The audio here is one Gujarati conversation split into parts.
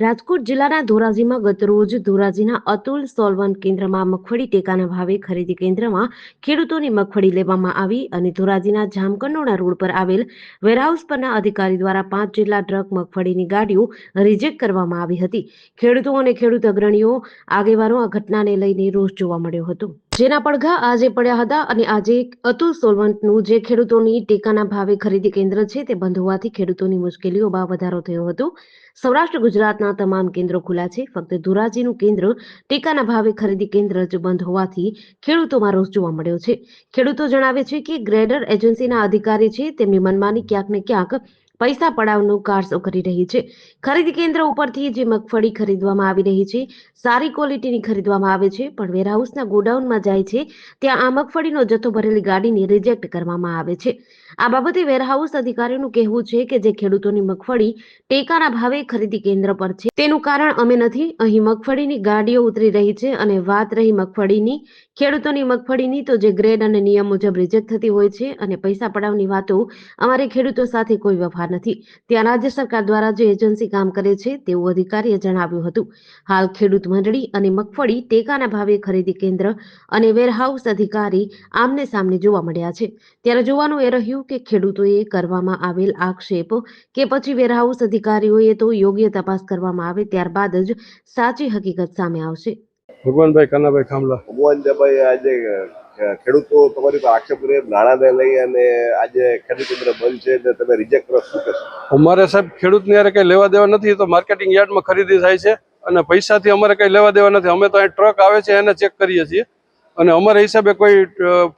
રાજકોટ જિલ્લાના ધોરાજીમાં ગતરોજ ધોરાજીના અતુલ સોલવન કેન્દ્રમાં મગફળી ટેકાના ભાવે ખરીદી કેન્દ્રમાં ખેડૂતોની મગફળી લેવામાં આવી અને ધોરાજીના જામકંડોળા રોડ પર આવેલ વેરહાઉસ પરના અધિકારી દ્વારા પાંચ જેટલા ટ્રક મગફળીની ગાડીઓ રિજેક્ટ કરવામાં આવી હતી. ખેડૂતો અને ખેડૂત અગ્રણીઓ આગેવાનો આ ઘટનાને લઈને રોષ જોવા મળ્યો હતો. જેના પડઘા આજે પડ્યા હતા અને આજે અતુલ સોલવન્ટનું જે ખેડૂતોની ટેકાના ભાવે ખરીદી કેન્દ્ર છે તે બંધ હોવાથી ખેડૂતોની મુશ્કેલીઓમાં વધારો થયો હતો. સૌરાષ્ટ્ર ગુજરાતના તમામ કેન્દ્રો ખુલ્લા છે. ફક્ત ધોરાજીનું કેન્દ્ર ટેકાના ભાવે ખરીદી કેન્દ્ર જ બંધ હોવાથી ખેડૂતોમાં રોષ જોવા મળ્યો છે. ખેડૂતો જણાવે છે કે ગ્રેડર એજન્સીના અધિકારી છે. તેમની મનમાની ક્યાંક ને ક્યાંક પૈસા પડાવનો કારસો કરી રહી છે. ખરીદી કેન્દ્ર ઉપરથી જે મગફળી ખરીદવામાં આવી રહી છે, સારી ક્વોલિટીની ખરીદવામાં આવે છે, પણ વેરહાઉસના ગોડાઉનમાં જાય છે, ત્યાં આ મગફળીનો જથ્થો ભરેલી ગાડીને રિજેક્ટ કરવામાં આવે છે. આ બાબતે વેરહાઉસ અધિકારીનું કહેવું છે કે જે ખેડૂતોની મગફળી ટેકાના ભાવે ખરીદી કેન્દ્ર પર છે. તેનું કારણ અમે નથી, અહીં મગફળીની ગાડીઓ ઉતરી રહી છે અને વાત રહી મગફળીની. ખેડૂતોની મગફળીની તો જે ગ્રેડ અને નિયમ મુજબ રિજેક્ટ થતી હોય છે અને પૈસા પડાવની વાતો અમારે ખેડૂતો સાથે કોઈ વ્યવહાર નથી. ત્યાં રાજ્ય સરકાર દ્વારા જે એજન્સી કામ કરે છે તેવું અધિકારીએ જણાવ્યું હતું. હાલ ખેડૂત મંડળી અને મગફળી ટેકાના ભાવે ખરીદી કેન્દ્ર અને વેરહાઉસ અધિકારી આમને સામને જોવા મળ્યા છે. ત્યારે જોવાનું એ રહ્યું કે ખેડૂતોએ કરવામાં આવેલ આક્ષેપ કે પછી વેરહાઉસ અધિકારીઓએ તો યોગ્ય તપાસ કરવામાં આવે ત્યારબાદ જ સાચી હકીકત સામે આવશે. ભગવાનભાઈ કાનાભાઈ ખામલા. ભગવાનભાઈ આજે ખેડૂતો તમારી પર આક્ષેપ કરે નાણાંને લઈ અને આજે ખેડૂત કેન્દ્ર બંધ છે એટલે તમે રિજેક્ટ કરો, શું કહેશો? અમારે સાહેબ, ખેડૂતની યારે કંઈ લેવા દેવા નથી તો માર્કેટિંગ યાર્ડમાં ખરીદી થાય છે અને પૈસાથી અમારે કંઈ લેવા દેવા નથી. અમે તો અહીં ટ્રક આવે છે, એને ચેક કરીએ છીએ. અને અમારા હિસાબે કોઈ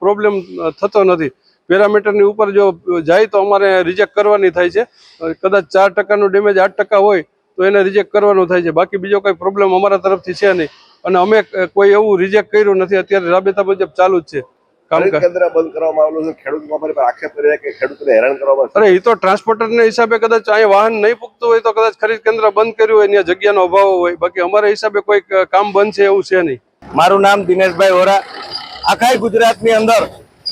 પ્રોબ્લેમ થતો નથી. પેરામીટરની ઉપર જો જાય તો અમારે રિજેક્ટ કરવાની થાય છે. કદાચ ચાર ટકાનું ડેમેજ આઠ ટકા હોય તો એને રિજેક્ટ કરવાનું થાય છે. બાકી બીજો કોઈ પ્રોબ્લેમ અમારા તરફથી છે નહીં. અને અમે કોઈ એવું રિજેક્ટ કર્યું નથી. અત્યારે રાબેતા મુજબ ચાલુ જ છે ખરીદ કેન્દ્ર બંધ કરવામાં આવેલું છે. ખેડૂતો પર આક્ષેપ કરી રહ્યા કે ખેડૂતોને હેરાન કરવામાં અરે એ તો ટ્રાન્સપોર્ટરના હિસાબે કદાચ અહીંયા વાહન નહીં પૂગતું હોય તો કદાચ ખરીદ કેન્દ્ર બંધ કર્યું હોય ત્યાં જગ્યાનો અભાવ હોય. બાકી અમારા હિસાબે કોઈ કામ બંધ છે એવું છે નહીં. મારું નામ દિનેશભાઈ વોરા. આખા ગુજરાતની અંદર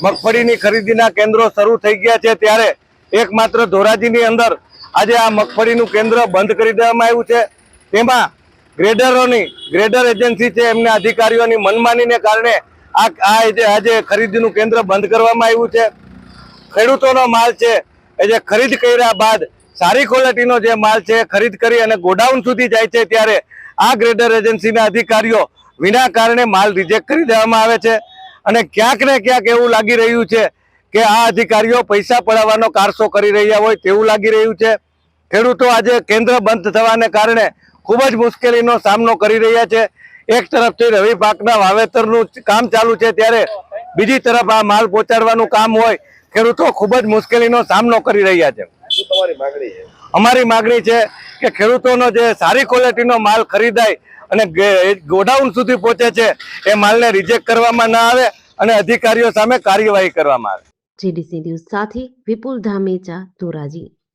મગફળીની ખરીદીના કેન્દ્રો શરૂ થઈ ગયા છે ત્યારે એકમાત્ર ધોરાજીની અંદર આજે આ મગફળીનું કેન્દ્ર બંધ કરી દેવામાં આવ્યું છે. તેમાં ગ્રેડરોની, ગ્રેડર એજન્સી છે, એમના અધિકારીઓની મનમાનીને કારણે આ આજે ખરીદીનું કેન્દ્ર બંધ કરવામાં આવ્યું છે. ખેડૂતોનો માલ છે. એ જે ખરીદ કર્યા બાદ સારી ક્વોલિટીનો જે માલ છે, ખરીદ કરી અને ગોડાઉન સુધી જાય છે, ત્યારે આ ગ્રેડર એજન્સીના અધિકારીઓ વિના કારણે માલ રિજેક્ટ કરી દેવામાં આવે છે. અને ક્યાંક ને ક્યાંક એવું લાગી રહ્યું છે કે આ અધિકારીઓ પૈસા પડાવવાનો કારસો કરી રહ્યા હોય તેવું લાગી રહ્યું છે. ખેડૂતો આજે કેન્દ્ર બંધ થવાને કારણે ખૂબ જ મુશ્કેલીનો સામનો કરી રહ્યા છે. એક તરફથી રવિ પાકના વાવેતરનું કામ ચાલુ છે ત્યારે બીજી તરફ આ માલ પહોંચાડવાનું કામ હોય ખેડૂતો ખૂબ જ મુશ્કેલીનો સામનો કરી રહ્યા છે. શું તમારી માંગણી છે. અમારી માગણી છે કે ખેડૂતોનો જે સારી ક્વોલિટીનો માલ ખરીદાય અને ગોડાઉન સુધી પહોંચે છે એ માલને રિજેક્ટ કરવામાં ના આવે અને અધિકારીઓ સામે કાર્યવાહી કરવામાં આવે. જીડીસી ન્યૂઝ સાથે વિપુલ ધામેચા ધોરાજી.